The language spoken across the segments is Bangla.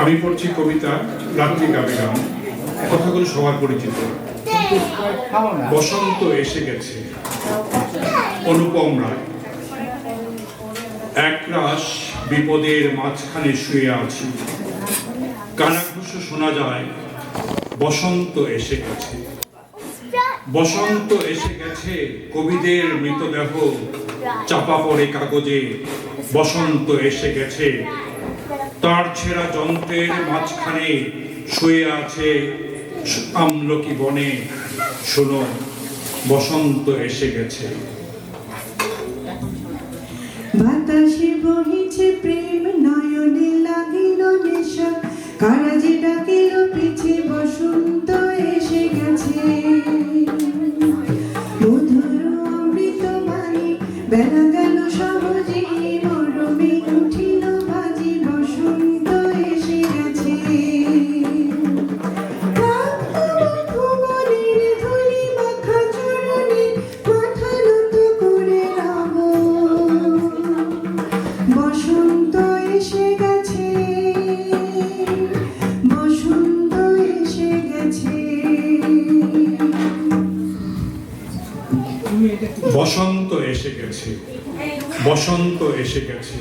আমি পড়ছি কবিতা, রাত্রি গাবে গান। কথাগুলো সবার পরিচিত। বসন্ত এসে গেছে। অনুপম রায়। একরাশ বিপদের মাঝখানে শুয়ে আছি। কানাঘুষো শোনা যায়, বসন্ত এসে গেছে। বসন্ত এসে গেছে, কবিদের মৃতদেহ। চাপা পড়ে কাগজে, বসন্ত এসে গেছে। তার ছেঁড়া যন্ত্রের মাঝখানে শুয়ে আছে আমলকি বনে। শোনো, বসন্ত এসে গেছে। বাতাসে বহিছে প্রেম, নয়নে লাগিল নেশা। কারাজে ডাকিল, পিছে বসন্ত এসে গেছে। মধুর অমৃত বাণী, বেলা গেল গেছে। বসন্ত এসে গেছে।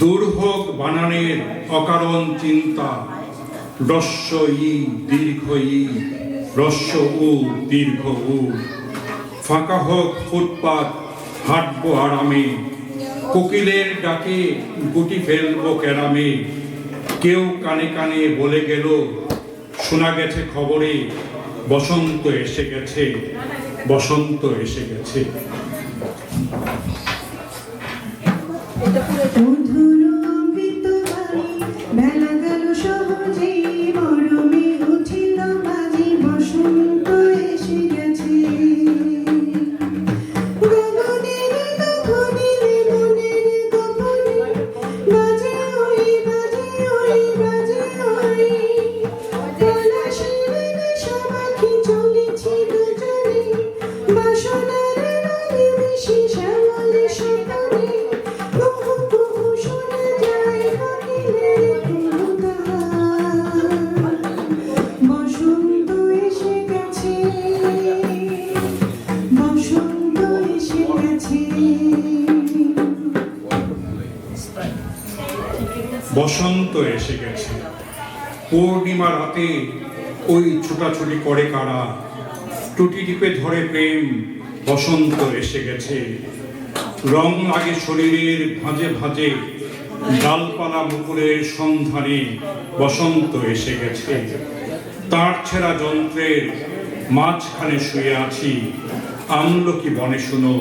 দূর হোক বানানের অকারণ চিন্তা, রস্য ই দীর্ঘ ই, রস্য উ দীর্ঘ উ। ফাঁকা হোক ফুটপাত, হাঁটবো আরামে, কোকিলের ডাকে গুটি ফেলব ক্যারামে। কেউ কানে কানে বলে গেল, শোনা গেছে খবরে, বসন্ত এসে গেছে, বসন্ত এসে গেছে। বসন্ত এসে গেছে। পূর্ণিমা রাতে ওই ছোটাছুটি করে কারা? টুটি টিপে ধরে প্রেম, বসন্ত এসে গেছে। রং লাগে শরীরের ভাঁজে ভাঁজে, ডালপালা মুকুরের সন্ধানে বসন্ত এসে গেছে। তার ছেঁড়া যন্ত্রের মাঝখানে শুয়ে আছি। আমলকি বনে শুনো,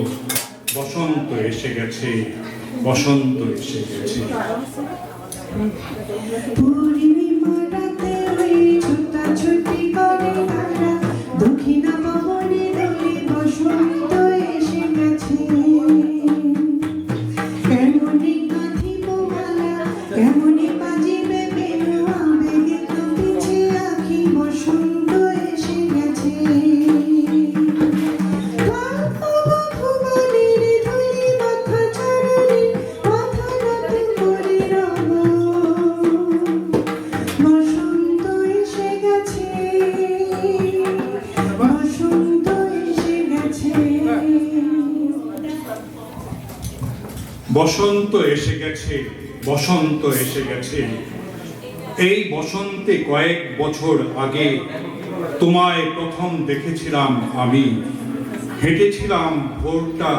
বসন্ত এসে গেছে, বসন্ত এসে গেছে। পূর্ণিমা বসন্ত এসে গেছে, বসন্ত এসে গেছে। এই বসন্তে কয়েক বছর আগে তোমায় প্রথম দেখেছিলাম আমি। হেঁটেছিলাম ভোরটা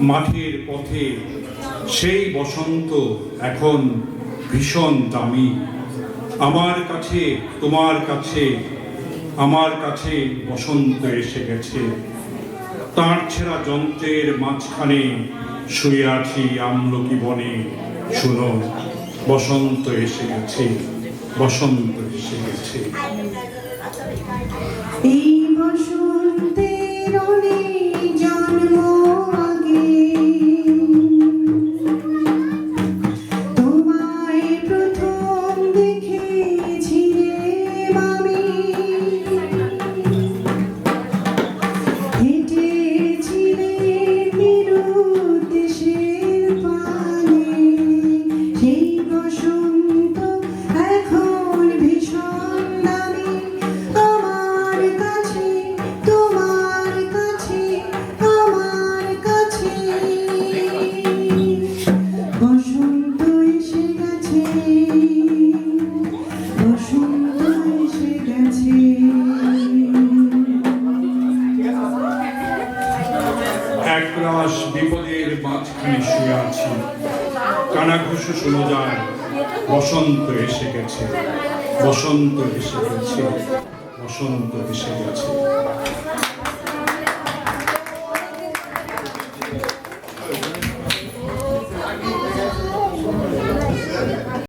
মাঠের পথে, সেই বসন্ত এখন ভীষণ দামি। আমার কাছে, তোমার কাছে, আমার কাছে বসন্ত এসে গেছে। তার ছেঁড়া যন্ত্রের মাঝখানে শুয়ে আছি আমলকি বনে? শুনো বসন্ত এসে গেছে বসন্ত এসে গেছে। এই বসন্তের একরাশ বিপদের মাঝখানে শুয়ে আছি। কানাঘুষো শোনা যায়, বসন্ত এসে গেছে। বসন্ত এসে গেছে, বসন্ত এসে গেছে।